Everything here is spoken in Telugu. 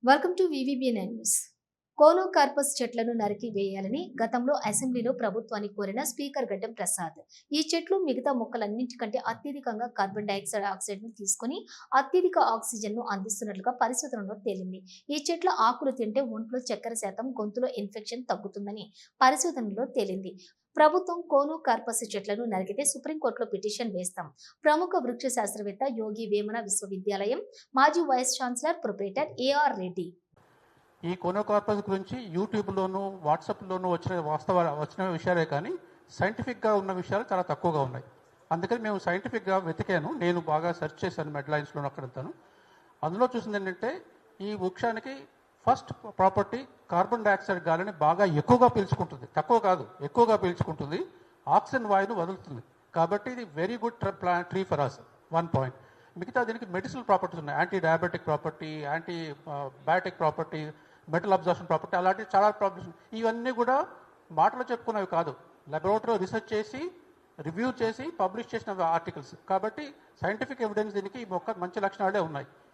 Welcome to VVBN News. Conocarpus చెట్లను నరికి వేయాలని గతంలో అసెంబ్లీలో ప్రభుత్వాన్ని కోరిన స్పీకర్ గడ్డం ప్రసాద్. ఈ చెట్లు మిగతా మొక్కలన్నింటికంటే అత్యధికంగా కార్బన్ డైఆక్సైడ్ ఆక్సైడ్ను తీసుకుని అత్యధిక ఆక్సిజన్ను అందిస్తున్నట్లుగా పరిశోధనలో తేలింది. ఈ చెట్ల ఆకులు తింటే ఒంట్లో చక్కెర శాతం గొంతులో ఇన్ఫెక్షన్ తగ్గుతుందని పరిశోధనలో తేలింది. ప్రభుత్వం కోనో కార్పస్ చెట్లను నరికితే సుప్రీంకోర్టులో పిటిషన్ వేస్తాం. ప్రముఖ వృక్ష శాస్త్రవేత్త యోగి వేమన విశ్వవిద్యాలయం మాజీ vice chancellor proprietor A R. ఈ కొనోకార్పస్ గురించి యూట్యూబ్లోను వాట్సాప్లోను వచ్చిన వాస్తవ వచ్చిన విషయాలే కానీ సైంటిఫిక్గా ఉన్న విషయాలు చాలా తక్కువగా ఉన్నాయి. అందుకని మేము సైంటిఫిక్గా వెతికాను. నేను బాగా సెర్చ్ చేశాను మెడ్లైన్స్లో అక్కడంతాను. అందులో చూసింది ఏంటంటే ఈ వృక్షానికి ఫస్ట్ ప్రాపర్టీ కార్బన్ డైఆక్సైడ్ గాలిని బాగా ఎక్కువగా పీల్చుకుంటుంది. తక్కువ కాదు ఎక్కువగా పీల్చుకుంటుంది. ఆక్సిజన్ వాయువును వదులుతుంది. కాబట్టి ఇది very good plant tree for us one point మిగతా దీనికి మెడిసినల్ ప్రాపర్టీస్ ఉన్నాయి. Anti diabetic property anti biotic property metal absorption property అలాంటి చాలా ప్రాబ్లమ్స్ ఇవన్నీ కూడా మాటలు చెప్పుకున్నవి కాదు. లెబొరేటరీలో రీసెర్చ్ చేసి రివ్యూ చేసి పబ్లిష్ చేసిన ఆర్టికల్స్ కాబట్టి సైంటిఫిక్ ఎవిడెన్స్ దీనికి ఈ మొక్క మంచి లక్షణాలే ఉన్నాయి.